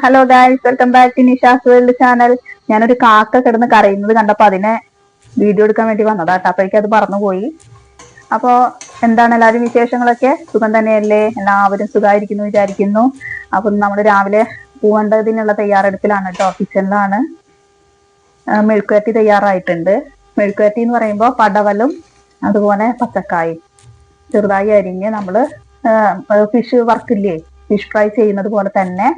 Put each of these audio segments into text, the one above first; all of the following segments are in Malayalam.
Hello guys welcome back to Nisha's world channel ഞാനൊരു കാക്ക കിടന്ന് കരയുന്നത് കണ്ടപ്പോൾ അതിനെ വീഡിയോ എടുക്കാൻ വേണ്ടി വന്നതാ കേട്ടോ. അത് പറന്നുപോയി അപ്പോൾ എന്താണ് എല്ലാവരും വിശേഷങ്ങളൊക്കെ? സുഖം തന്നെയല്ലേ? എല്ലാവരും സുഖമായിരിക്കുന്നു വിചാരിക്കുന്നു. അപ്പം നമ്മൾ രാവിലെ പോകേണ്ടതിനുള്ള തയ്യാറെടുപ്പിലാണ് കേട്ടോ. കിച്ചണിലാണ് മെഴുക്കുവരട്ടി തയ്യാറായിട്ടുണ്ട്. മെഴുക്കുവരട്ടി എന്ന് പറയുമ്പോൾ പടവലും അതുപോലെ പച്ചക്കായും. ചെറുതായി അരിഞ്ഞ് നമ്മൾ ഫിഷ് വർക്കില്ലേ ഫിഷ് ഫ്രൈ ചെയ്യുന്നത് പോലെ തന്നെ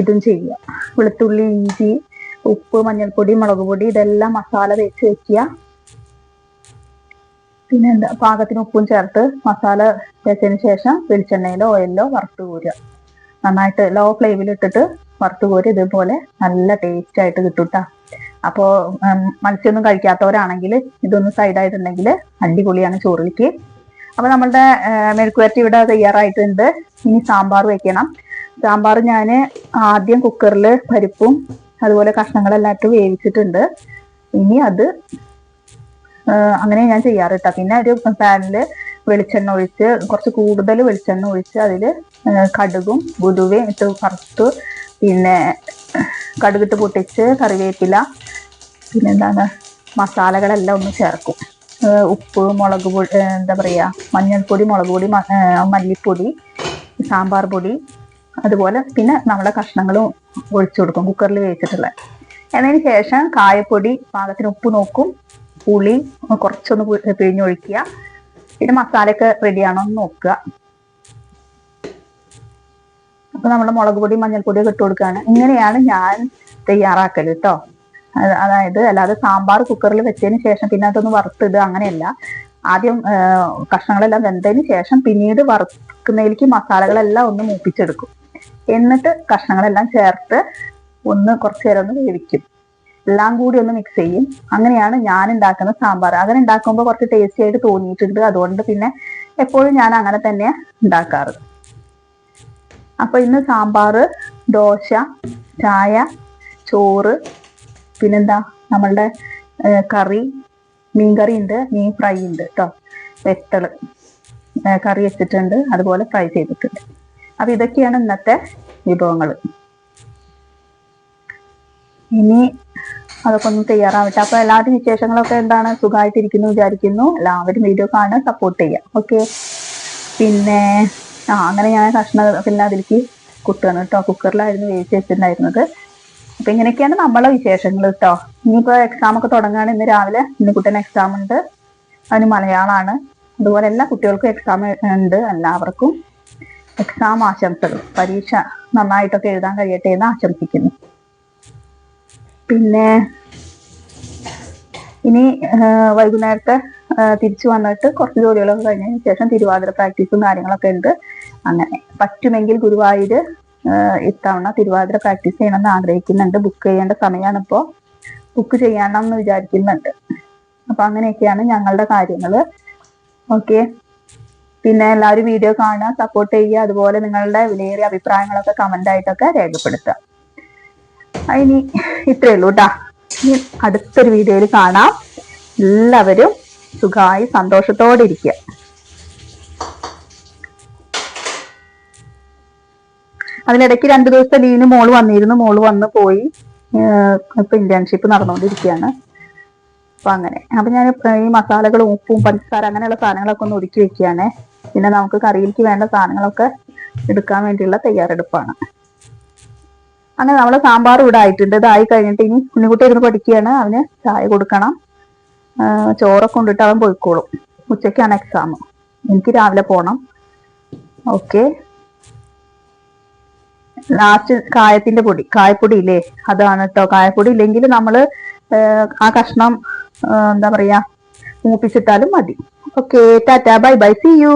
ഇതും ചെയ്യുക. വെളുത്തുള്ളി ഇഞ്ചി ഉപ്പ് മഞ്ഞൾപ്പൊടി മുളക് പൊടി ഇതെല്ലാം മസാല തേച്ച് വെക്കുക. പിന്നെ എന്താ പാകത്തിന് ഉപ്പും ചേർത്ത് മസാല തേച്ചതിന് ശേഷം വെളിച്ചെണ്ണയിലോ ഓയിലോ വറുത്ത് കോരുക. നന്നായിട്ട് ലോ ഫ്ലെയിമിൽ ഇട്ടിട്ട് വറുത്ത് കോരി ഇതുപോലെ നല്ല ടേസ്റ്റ് ആയിട്ട് കിട്ടും അപ്പോൾ മത്സ്യമൊന്നും കഴിക്കാത്തവരാണെങ്കിൽ ഇതൊന്ന് സൈഡായിട്ടുണ്ടെങ്കിൽ അടിപൊളിയാണ് ചോറിലേക്ക് അപ്പോൾ നമ്മളുടെ മെഴുക്കുവരട്ടി ഇവിടെ തയ്യാറായിട്ടുണ്ട്. ഇനി സാമ്പാർ വെക്കണം. സാമ്പാർ ഞാൻ ആദ്യം കുക്കറിൽ പരിപ്പും അതുപോലെ കഷ്ണങ്ങളെല്ലാം ഇട്ട് വേവിച്ചിട്ടുണ്ട്. ഇനി അത് അങ്ങനെ ഞാൻ ചെയ്യാറ് കേട്ടോ പിന്നെ ഒരു പാനിൽ വെളിച്ചെണ്ണ ഒഴിച്ച് കുറച്ച് കൂടുതൽ വെളിച്ചെണ്ണ ഒഴിച്ച് അതിൽ കടുകും ഗുരുവയും ഇട്ട് വറുത്ത്. പിന്നെ കടുകിട്ട് പൊട്ടിച്ച് കറിവേപ്പില പിന്നെന്താണ് മസാലകളെല്ലാം ഒന്ന് ചേർക്കും. ഉപ്പ് മുളക് പൊടി എന്താ പറയുക മഞ്ഞൾപ്പൊടി മുളക് പൊടി മല്ലിപ്പൊടി സാമ്പാർ പൊടി അതുപോലെ പിന്നെ നമ്മളെ കഷ്ണങ്ങളും ഒഴിച്ചു കൊടുക്കും കുക്കറിൽ വേവിച്ചിട്ടുള്ള. എന്നതിന് ശേഷം കായപ്പൊടി പാകത്തിന് ഉപ്പ് നോക്കും പുളി കുറച്ചൊന്ന് പിഴിഞ്ഞൊഴിക്കുക. പിന്നെ മസാലയൊക്കെ റെഡിയാണോ എന്ന് നോക്കുക. അപ്പൊ നമ്മൾ മുളക് പൊടി മഞ്ഞൾപ്പൊടിയൊക്കെ ഇട്ട് കൊടുക്കുകയാണ്. ഇങ്ങനെയാണ് ഞാൻ തയ്യാറാക്കൽ കേട്ടോ അതായത് അല്ലാതെ സാമ്പാർ കുക്കറിൽ വെച്ചതിന് ശേഷം പിന്നെ അതൊന്ന് വറുത്തിടുക അങ്ങനെയല്ല. ആദ്യം കഷ്ണങ്ങളെല്ലാം വെന്തതിന് ശേഷം പിന്നീട് വറുക്കുന്നതിലേക്ക് മസാലകളെല്ലാം ഒന്ന് മൂപ്പിച്ചെടുക്കും. എന്നിട്ട് കഷ്ണങ്ങളെല്ലാം ചേർത്ത് ഒന്ന് കുറച്ചു നേരം ഒന്ന് വേവിക്കും. എല്ലാം കൂടി ഒന്ന് മിക്സ് ചെയ്യും. അങ്ങനെയാണ് ഞാൻ ഉണ്ടാക്കുന്ന സാമ്പാർ. അങ്ങനെ ഉണ്ടാക്കുമ്പോൾ കുറച്ച് ടേസ്റ്റി ആയിട്ട് തോന്നിയിട്ടുണ്ട്. അതുകൊണ്ട് പിന്നെ എപ്പോഴും ഞാൻ അങ്ങനെ തന്നെ ഉണ്ടാക്കാറ്. അപ്പൊ ഇന്ന് സാമ്പാർ ദോശ ചായ ചോറ് പിന്നെന്താ? നമ്മളുടെ കറി മീൻ കറി ഉണ്ട് മീൻ ഫ്രൈ ഉണ്ട് കേട്ടോ വെത്തൾ. കറി വെച്ചിട്ടുണ്ട്. അതുപോലെ ഫ്രൈ ചെയ്തിട്ടുണ്ട്. അപ്പൊ ഇതൊക്കെയാണ് ഇന്നത്തെ വിഭവങ്ങൾ ഇനി അതൊക്കെ ഒന്ന് തയ്യാറാവട്ടെ. അപ്പൊ എല്ലാവരുടെ വിശേഷങ്ങളൊക്കെ എന്താണ്? സുഖമായിട്ടിരിക്കുന്നു വിചാരിക്കുന്നു. എല്ലാവരും വീഡിയോ കാണാൻ സപ്പോർട്ട് ചെയ്യാം ഓക്കെ പിന്നെ ആ അങ്ങനെ ഞാൻ കഷ്ണ പിന്നെ അതിലേക്ക് കുട്ടുകയാണ് കേട്ടോ. കുക്കറിലായിരുന്നു വേവിച്ച് വെച്ചിട്ടുണ്ടായിരുന്നത്. അപ്പൊ ഇങ്ങനെയൊക്കെയാണ് നമ്മളെ വിശേഷങ്ങൾ കേട്ടോ. ഇനിയിപ്പോ എക്സാം ഒക്കെ തുടങ്ങുകയാണ്. ഇന്ന് രാവിലെ ഇന്ന് കുട്ടൻ എക്സാം ഉണ്ട്. അതിന് മലയാളമാണ്. അതുപോലെ എല്ലാ കുട്ടികൾക്കും എക്സാം ഉണ്ട് എല്ലാവർക്കും. എക്സാം ആശംസകൾ. പരീക്ഷ നന്നായിട്ടൊക്കെ എഴുതാൻ കഴിയട്ടെ എന്ന് ആശംസിക്കുന്നു. പിന്നെ ഇനി വൈകുന്നേരത്തെ തിരിച്ചു വന്നിട്ട് കുറച്ച് ജോലികളൊക്കെ കഴിഞ്ഞതിന് ശേഷം തിരുവാതിര പ്രാക്ടീസും കാര്യങ്ങളൊക്കെ ഉണ്ട്. അങ്ങനെ പറ്റുമെങ്കിൽ ഗുരുവായൂർ ഇത്തവണ തിരുവാതിര പ്രാക്ടീസ് ചെയ്യണമെന്ന് ആഗ്രഹിക്കുന്നുണ്ട്. ബുക്ക് ചെയ്യേണ്ട സമയമാണ് ഇപ്പോൾ ബുക്ക് ചെയ്യണം എന്ന് വിചാരിക്കുന്നുണ്ട്. അപ്പൊ അങ്ങനെയൊക്കെയാണ് ഞങ്ങളുടെ കാര്യങ്ങൾ ഓക്കെ. പിന്നെ എല്ലാവരും വീഡിയോ കാണുക സപ്പോർട്ട് ചെയ്യുക അതുപോലെ നിങ്ങളുടെ വിലയേറിയ അഭിപ്രായങ്ങളൊക്കെ കമന്റ് ആയിട്ടൊക്കെ രേഖപ്പെടുത്തുക. ഇനി ഇത്രയേ ഉള്ളൂ കേട്ടാ ഇനി അടുത്തൊരു വീഡിയോയിൽ കാണാം. എല്ലാവരും സുഖമായി സന്തോഷത്തോടെ ഇരിക്കുക. അതിനിടയ്ക്ക് രണ്ടു ദിവസത്തെ ലീവിന് മോൾ വന്നിരുന്നു. മോൾ വന്ന് പോയി. ഇപ്പൊ ഇന്റേൺഷിപ്പ് നടന്നുകൊണ്ടിരിക്കുകയാണ്. അപ്പൊ അങ്ങനെ. അപ്പൊ ഞാൻ ഈ മസാലകളും ഉപ്പും പഞ്ചസാര അങ്ങനെയുള്ള സാധനങ്ങളൊക്കെ ഒന്ന് ഒരുക്കി വെക്കുകയാണ് പിന്നെ നമുക്ക് കറിയിലേക്ക് വേണ്ട സാധനങ്ങളൊക്കെ എടുക്കാൻ വേണ്ടിയുള്ള തയ്യാറെടുപ്പാണ്. അങ്ങനെ നമ്മൾ സാമ്പാർ ഇവിടെ ആയിട്ടുണ്ട്. ഇതായി കഴിഞ്ഞിട്ട് ഇനി കുഞ്ഞുകുട്ടി ഇരുന്ന് പഠിക്കുകയാണ്. അവന് ചായ കൊടുക്കണം. ചോറൊക്കെ കൊണ്ടിട്ട് അവൻ പോയിക്കോളും. ഉച്ചയ്ക്കാണ് എക്സാം എനിക്ക് രാവിലെ പോണം. ഓക്കെ. ലാസ്റ്റ് കായത്തിന്റെ പൊടി. കായപ്പൊടി ഇല്ലേ? അതാണ് കേട്ടോ കായപ്പൊടി ഇല്ലെങ്കിൽ നമ്മൾ ആ കഷ്ണം എന്താ പറയാ മൂപ്പിച്ചിട്ടാലും മതി. Okay tata bye bye see you